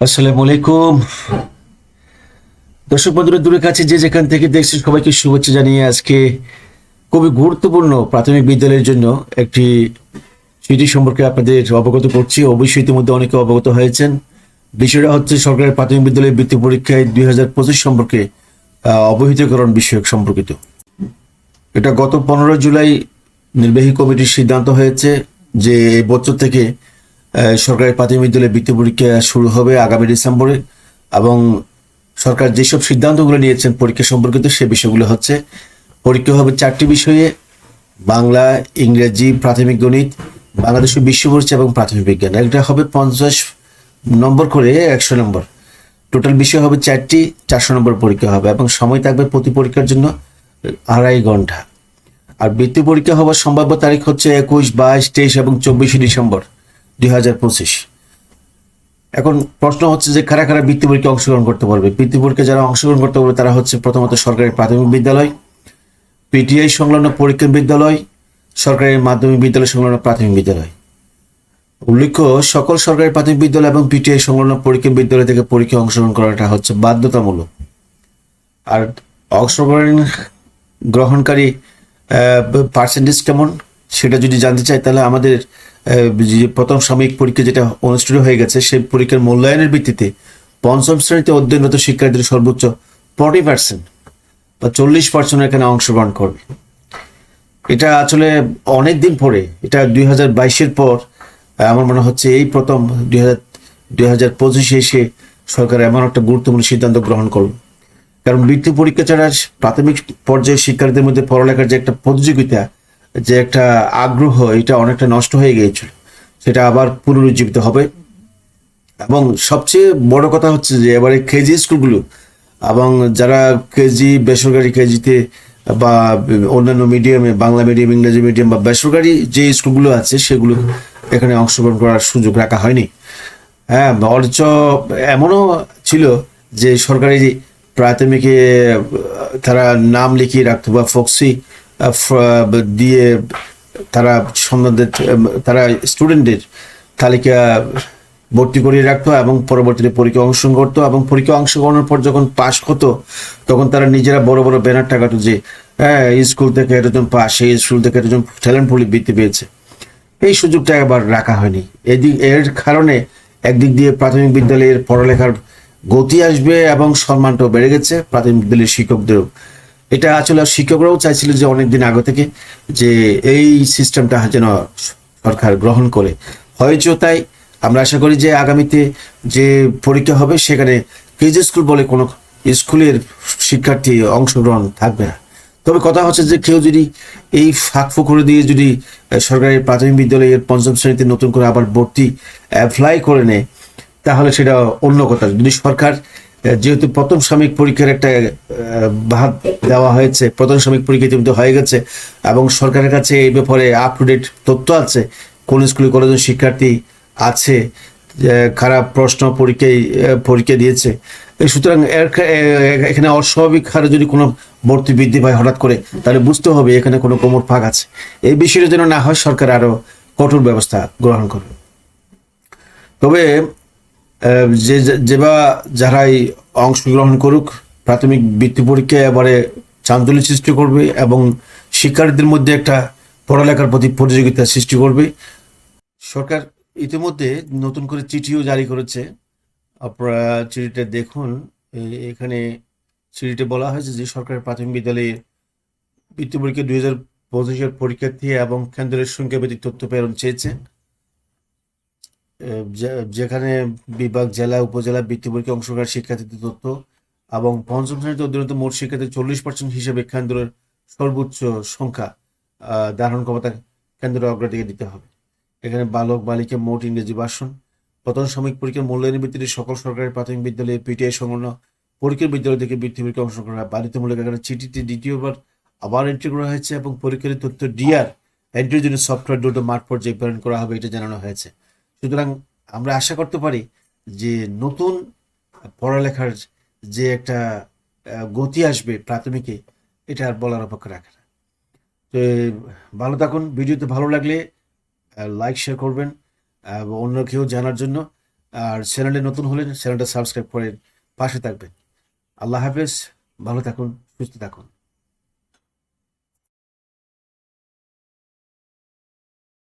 আসসালামু আলাইকুম। দর্শক বন্ধুরা, দূরের কাছে যে যেখান থেকে দেখছেন সবাইকে শুভেচ্ছা জানিয়ে আজকে খুবই গুরুত্বপূর্ণ প্রাথমিক বিদ্যালয়ের জন্য একটি চিঠি সম্পর্কে আপনাদের অবগত করছি। অবশ্যই ইতিমধ্যে অনেকে অবগত হয়েছেন। বিষয়টা হচ্ছে সরকারের প্রাথমিক বিদ্যালয়ের বৃত্তি পরীক্ষায় দুই হাজার পঁচিশ সম্পর্কে অবহিতকরণ বিষয়ক সম্পর্কিত। এটা গত পনেরো জুলাই নির্বাহী কমিটির সিদ্ধান্ত হয়েছে যে এই বছর থেকে সরকারি প্রাথমিক বিদ্যালয়ে বৃত্তি পরীক্ষা শুরু হবে আগামী ডিসেম্বরে এবং সরকার যেসব সিদ্ধান্তগুলো নিয়েছেন পরীক্ষা সম্পর্কিত সে বিষয়গুলো হচ্ছে, পরীক্ষা হবে চারটি বিষয়ে, বাংলা, ইংরেজি, প্রাথমিক গণিত বাংলাদেশের বিশ্ব পরিচয় এবং প্রাথমিক বিজ্ঞান। একটা হবে পঞ্চাশ নম্বর করে একশো নম্বর। টোটাল বিষয় হবে চারটি, চারশো নম্বর পরীক্ষা হবে এবং সময় থাকবে প্রতি পরীক্ষার জন্য আড়াই ঘণ্টা। আর বৃত্তি পরীক্ষা হওয়ার সম্ভাব্য তারিখ হচ্ছে একুশ, বাইশ, তেইশ এবং চব্বিশে ডিসেম্বর। দুই হাজার পঁচিশ। এখন প্রশ্ন হচ্ছে যে কারা কারা বৃত্তি পরীক্ষায় অংশগ্রহণ করতে পারবে? বৃত্তি পরীক্ষা যারা অংশগ্রহণ করতে পারবে, তারা হচ্ছে প্রথমত সরকারি প্রাথমিক বিদ্যালয়, পিটিআই সংলগ্ন পরীক্ষা বিদ্যালয়, সরকারি মাধ্যমিক বিদ্যালয় সংলগ্ন প্রাথমিক বিদ্যালয়। উল্লেখ্য, সকল সরকারি প্রাথমিক বিদ্যালয় এবং পিটিআই সংলগ্ন পরীক্ষা বিদ্যালয় থেকে পরীক্ষায় অংশগ্রহণ করাটা হচ্ছে বাধ্যতামূলক। আর অংশগ্রহণ গ্রহণকারী পার্সেন্টেজ কেমন? সেটা যদি জানতে চাই, তাহলে আমাদের যে প্রথম সাময়িক পরীক্ষা যেটা অনুষ্ঠিত হয়ে গেছে, সেই পরীক্ষার মূল্যায়নের ভিত্তিতে পঞ্চম শ্রেণীতে অধ্যয়নরত শিক্ষার্থীদের সর্বোচ্চ ফর্টি পার্সেন্ট বা চল্লিশ পার্সেন্ট এখানে অংশগ্রহণ করবে। এটা আসলে অনেক দিন পরে, এটা দুই হাজার বাইশের পর আমার মনে হচ্ছে এই প্রথম দুই হাজার দুই হাজার পঁচিশে এসে সরকার এমন একটা গুরুত্বপূর্ণ সিদ্ধান্ত গ্রহণ করল কারণ বৃত্তি পরীক্ষা ছাড়া প্রাথমিক পর্যায়ে শিক্ষার্থীদের মধ্যে পড়ালেখার যে একটা প্রতিযোগিতা যে একটা আগ্রহ, এটা অনেকটা নষ্ট হয়ে গিয়েছিল, সেটা আবার পুনরুজ্জীবিত হবে। এবং সবচেয়ে বড় কথা হচ্ছে যে, এবারে কেজি স্কুলগুলো এবং যারা কেজি, বেসরকারি কেজিতে বা অন্যান্য মিডিয়ামে, বাংলা মিডিয়াম, ইংরেজি মিডিয়াম বা বেসরকারি যে স্কুলগুলো আছে, সেগুলো এখানে অংশগ্রহণ করার সুযোগ রাখা হয়নি। হ্যাঁ অথচ এমনও ছিল যে সরকারি প্রাথমিকে তারা নাম লিখিয়ে রাখতো বা ফক্সি দিয়ে তারা সন্তানদের তারা স্টুডেন্টের তালিকা ভর্তি করিয়ে রাখতো এবং পরবর্তীতে পরীক্ষা অংশগ্রহণ করতো এবং পরীক্ষা অংশগ্রহণের পর যখন পাশ হতো, তখন তারা নিজেরা বড় বড় ব্যানার টাকাতো যে হ্যাঁ স্কুল থেকে এতজন পাস এই স্কুল থেকে এতজন ট্যালেন্ট পুলি বৃত্তি পেয়েছে। এই সুযোগটা এবার রাখা হয়নি। এদিক, এর কারণে একদিক দিয়ে প্রাথমিক বিদ্যালয়ের পড়ালেখার গতি আসবে এবং সম্মানটাও বেড়ে গেছে। প্রাথমিক বিদ্যালয়ের শিক্ষকদেরও এটা আসলে শিক্ষকরাও চাইছিল যে অনেকদিন আগে থেকে যে এই সিস্টেমটা যেন সরকার গ্রহণ করে। হয়েছেও তাই আমরা আশা করি যে আগামীতে যে পরীক্ষা হবে সেখানে কেজি স্কুল বলে কোনো স্কুলের শিক্ষার্থী অংশগ্রহণ থাকবে না। তবে কথা হচ্ছে যে কেউ যদি এই ফাঁক ফুকরে দিয়ে যদি সরকারি প্রাথমিক বিদ্যালয়ের পঞ্চম শ্রেণীতে নতুন করে আবার ভর্তি অ্যাপ্লাই করে নেয়, তাহলে সেটা অন্য কথা। যদি সরকার যেহেতু প্রথম সাময়িক পরীক্ষার একটা ভাগ দেওয়া হয়েছে, প্রথম সাময়িক পরীক্ষা ইতিমধ্যে হয়ে গেছে, এবং সরকারের কাছে এই ব্যাপারে আপ টু ডেট তথ্য আছে, কোন স্কুলে কলেজের শিক্ষার্থী আছে খারাপ প্রশ্ন পরীক্ষায় পরীক্ষা দিয়েছে। সুতরাং এখানে অস্বাভাবিক হারে যদি কোনো ভর্তি বৃদ্ধি পায় হঠাৎ করে, তাহলে বুঝতে হবে এখানে কোনো কোমর ফাঁক আছে। এই বিষয়টা যেন না হয়, সরকার আরও কঠোর ব্যবস্থা গ্রহণ করবে। তবে যে যে- বা যারাই অংশগ্রহণ করুক, প্রাথমিক বৃত্তি পরীক্ষায় এবারে চাঞ্চল্য সৃষ্টি করবে এবং শিক্ষার্থীদের মধ্যে একটা পড়ালেখার প্রতি প্রতিযোগিতা সৃষ্টি করবে। সরকার ইতিমধ্যে নতুন করে চিঠিও জারি করেছে। আপনারা চিঠিটা দেখুন। এখানে চিঠিতে বলা হয়েছে যে সরকারের প্রাথমিক বিদ্যালয়ে বৃত্তি পরীক্ষা দুই হাজার পঁচিশের পরীক্ষার্থী এবং কেন্দ্রের সংখ্যা ব্যতীত তথ্য প্রেরণ চেয়েছে। যেখানে বিভাগ, জেলা, উপজেলা বৃত্তি পরীক্ষা অংশগ্রহণ শিক্ষার্থীদের তথ্য এবং পঞ্চম শ্রেণীতে অধ্যয়নত মোট শিক্ষার্থী চল্লিশ পার্সেন্ট হিসেবে কেন্দ্রের সর্বোচ্চ সংখ্যা ধারণ ক্ষমতা কেন্দ্রের অগ্রাধিকার দিতে হবে। এখানে বালক বালিকা মোট ইংরেজি ভাষণ প্রথম সাময়িক পরীক্ষার মূল্যায়নের ভিত্তিতে সকল সরকারি প্রাথমিক বিদ্যালয়ে পিটিআই সংলগ্ন পরীক্ষার বিদ্যালয় থেকে বৃত্তি পরীক্ষা অংশগ্রহণ করা হয় বাধ্যতামূলক এখানে চিঠিটি দ্বিতীয়বার আবার এন্ট্রি করা হয়েছে এবং পরীক্ষার তথ্য ডিআর এন্ট্রির জন্য সফটওয়্যার দুটো মাঠ পর্যায়ে প্রেরণ করা হবে এটা জানানো হয়েছে। সুতরাং আমরা আশা করতে পারি যে নতুন পড়ালেখার যে একটা গতি আসবে প্রাথমিকে, এটা আর বলার অপেক্ষা রাখে না। তো, ভালো থাকুন। ভিডিওতে ভালো লাগলে লাইক শেয়ার করবেন অন্য কেউ জানার জন্য। আর চ্যানেলে নতুন হলে চ্যানেলটা সাবস্ক্রাইব করেন পাশে থাকবেন। আল্লাহ হাফেজ। ভালো থাকুন, সুস্থ থাকুন।